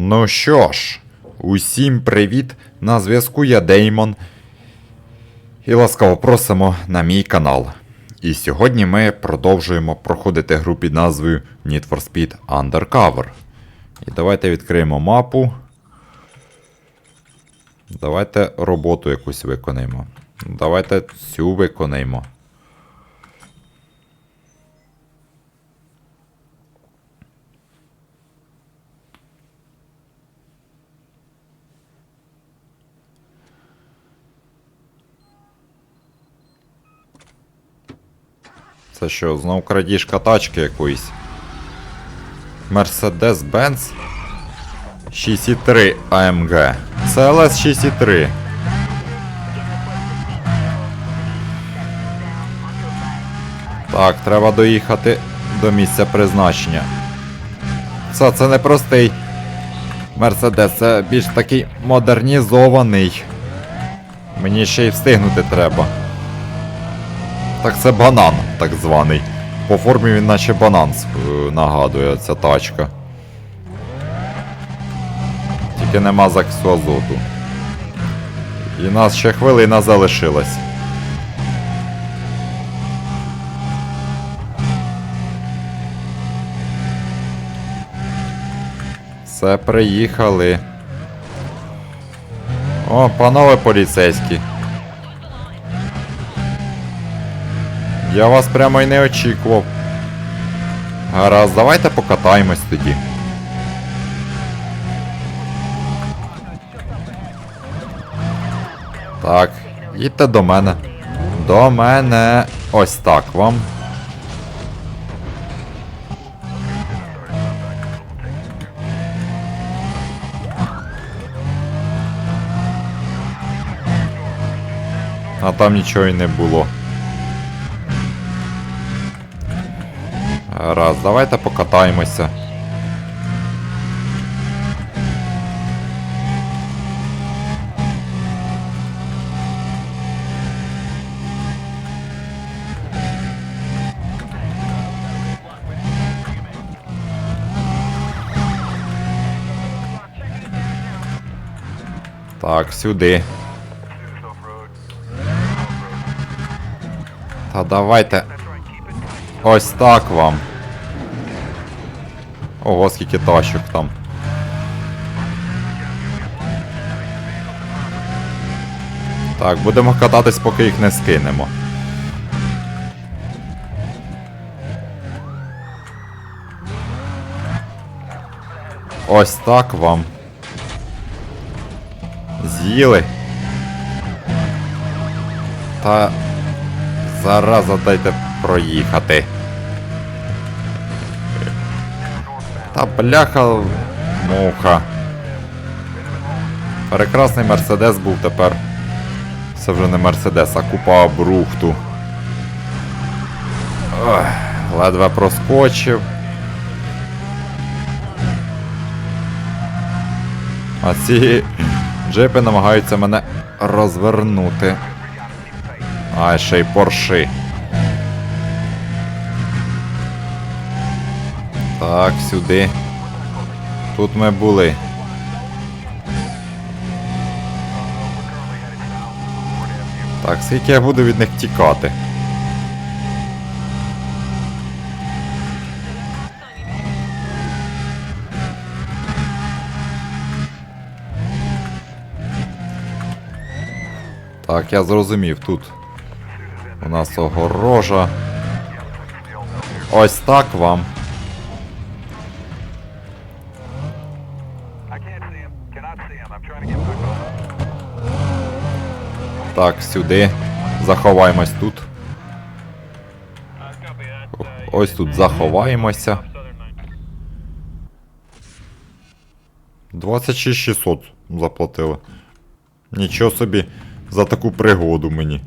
Ну що ж, усім привіт! На зв'язку я Деймон. І ласкаво просимо на мій канал. І сьогодні ми продовжуємо проходити гру під назвою Need for Speed Undercover. І давайте відкриємо мапу. Давайте роботу якусь виконаємо. Давайте цю виконаємо. Це що, знов крадіжка тачки якоїсь? Mercedes-Benz 6.3 AMG. CLS 6.3. Так, треба доїхати до місця призначення. Це, це не простий Мерседес, це більш такий модернізований. Мені ще й встигнути треба. Так це банан, так званий. По формі він наче банан е, нагадує ця тачка. Тільки нема закису азоту. І нас ще хвилина залишилась. Все, приїхали. О, панове поліцейські. Я вас прямо й не очікував. Гаразд, давайте покатаємось тоді. Так, їдьте до мене. До мене. Ось так вам. А там нічого й не було. Раз, давайте покатаємося. Так, сюди. Та давайте. Ось так вам. Ого, скільки тачок там. Так, будемо кататись, поки їх не скинемо. Ось так вам. З'їли. Та зараза дайте проїхати. Та бляха муха. Прекрасний Мерседес був тепер. Це вже не Мерседес, а купа брухту. Ох, ледве проскочив. А ці джипи намагаються мене розвернути. А, ще й порши. Так, сюди. Тут ми були. Так, скільки я буду від них тікати? Так, я зрозумів, тут у нас огорожа. Ось так вам. Так, сюди. Заховаємось тут. Ось тут заховаємося. 26600 заплатили. Нічого собі за таку пригоду мені.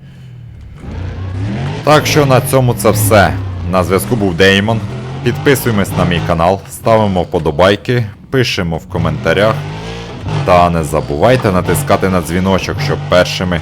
Так що на цьому це все. На зв'язку був Деймон. Підписуємось на мій канал, ставимо вподобайки, пишемо в коментарях. Та не забувайте натискати на дзвіночок, щоб першими